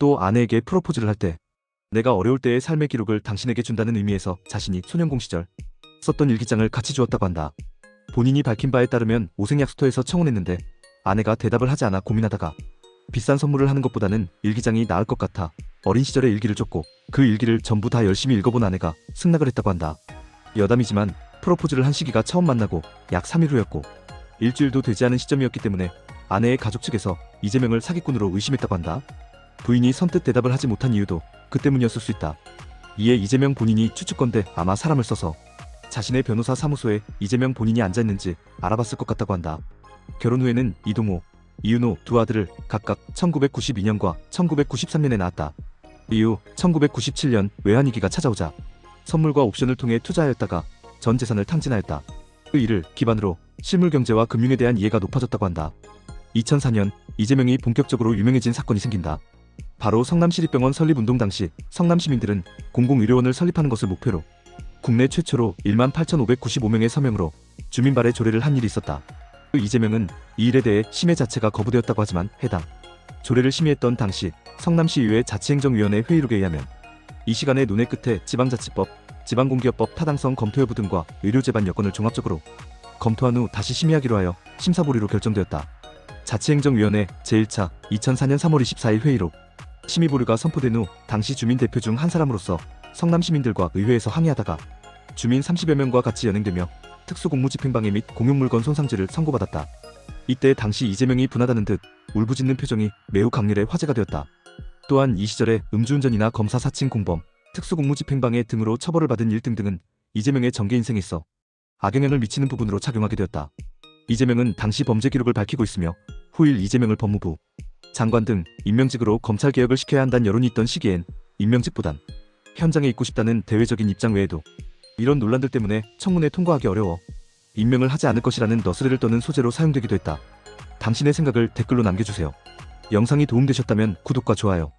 또 아내에게 프로포즈를 할 때 내가 어려울 때의 삶의 기록을 당신에게 준다는 의미에서 자신이 소년공 시절 썼던 일기장을 같이 주었다고 한다. 본인이 밝힌 바에 따르면 오색약수터에서 청혼했는데 아내가 대답을 하지 않아 고민하다가 비싼 선물을 하는 것보다는 일기장이 나을 것 같아 어린 시절의 일기를 줬고 그 일기를 전부 다 열심히 읽어본 아내가 승낙을 했다고 한다. 여담이지만 프로포즈를 한 시기가 처음 만나고 약 3일 후였고 일주일도 되지 않은 시점이었기 때문에 아내의 가족 측에서 이재명을 사기꾼으로 의심했다고 한다. 부인이 선뜻 대답을 하지 못한 이유도 그 때문이었을 수 있다. 이에 이재명 본인이 추측건데 아마 사람을 써서 자신의 변호사 사무소에 이재명 본인이 앉아있는지 알아봤을 것 같다고 한다. 결혼 후에는 이동호, 이윤호 두 아들을 각각 1992년과 1993년에 낳았다. 이후 1997년 외환위기가 찾아오자 선물과 옵션을 통해 투자하였다가 전 재산을 탕진하였다. 그 일을 기반으로 실물 경제와 금융에 대한 이해가 높아졌다고 한다. 2004년 이재명이 본격적으로 유명해진 사건이 생긴다. 바로 성남시립병원 설립운동 당시 성남시민들은 공공의료원을 설립하는 것을 목표로 국내 최초로 1만 8,595명의 서명으로 주민 발의 조례를 한 일이 있었다. 그 이재명은 이 일에 대해 심의 자체가 거부되었다고 하지만 해당 조례를 심의했던 당시 성남시의회 자치행정위원회 회의록에 의하면 이 시간에 논의 끝에 지방자치법, 지방공기업법 타당성 검토 여부 등과 의료재반 여건을 종합적으로 검토한 후 다시 심의하기로 하여 심사 보류로 결정되었다. 자치행정위원회 제1차 2004년 3월 24일 회의록 심의 보류가 선포된 후 당시 주민 대표 중 한 사람으로서 성남 시민들과 의회에서 항의하다가 주민 30여 명과 같이 연행되며 특수공무집행방해 및 공용물건 손상죄를 선고받았다. 이때 당시 이재명이 분하다는 듯 울부짖는 표정이 매우 강렬해 화제가 되었다. 또한 이 시절에 음주운전이나 검사 사칭 공범, 특수공무집행방해 등으로 처벌을 받은 일 등등은 이재명의 정계 인생에 있어 악영향을 미치는 부분으로 작용하게 되었다. 이재명은 당시 범죄 기록을 밝히고 있으며 후일 이재명을 법무부 장관 등 임명직으로 검찰 개혁을 시켜야 한다는 여론이 있던 시기엔 임명직보단 현장에 있고 싶다는 대외적인 입장 외에도 이런 논란들 때문에 청문회 통과하기 어려워 임명을 하지 않을 것이라는 너스레를 떠는 소재로 사용되기도 했다. 당신의 생각을 댓글로 남겨주세요. 영상이 도움되셨다면 구독과 좋아요,